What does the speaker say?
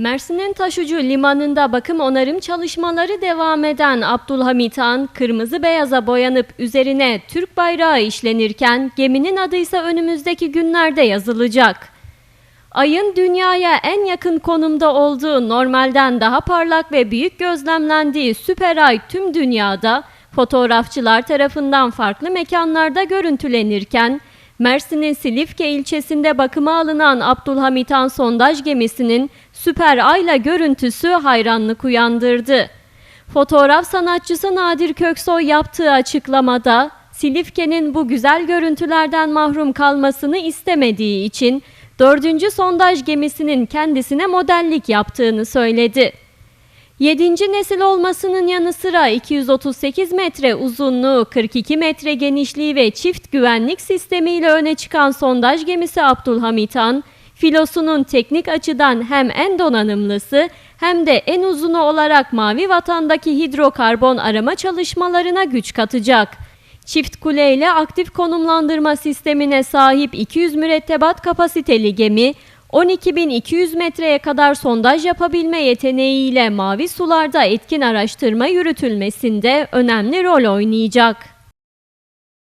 Mersin'in Taşucu limanında bakım onarım çalışmaları devam eden Abdülhamit Han, kırmızı beyaza boyanıp üzerine Türk bayrağı işlenirken geminin adı ise önümüzdeki günlerde yazılacak. Ayın dünyaya en yakın konumda olduğu normalden daha parlak ve büyük gözlemlendiği süper ay tüm dünyada fotoğrafçılar tarafından farklı mekanlarda görüntülenirken Mersin'in Silifke ilçesinde bakıma alınan Abdülhamit Han sondaj gemisinin süper ayla görüntüsü hayranlık uyandırdı. Fotoğraf sanatçısı Nadir Köksoy yaptığı açıklamada Silifke'nin bu güzel görüntülerden mahrum kalmasını istemediği için dördüncü sondaj gemisinin kendisine modellik yaptığını söyledi. 7. nesil olmasının yanı sıra 238 metre uzunluğu, 42 metre genişliği ve çift güvenlik sistemiyle öne çıkan sondaj gemisi Abdülhamit Han, filosunun teknik açıdan hem en donanımlısı hem de en uzunu olarak Mavi Vatan'daki hidrokarbon arama çalışmalarına güç katacak. Çift kule ile aktif konumlandırma sistemine sahip 200 mürettebat kapasiteli gemi, 12.200 metreye kadar sondaj yapabilme yeteneğiyle mavi sularda etkin araştırma yürütülmesinde önemli rol oynayacak.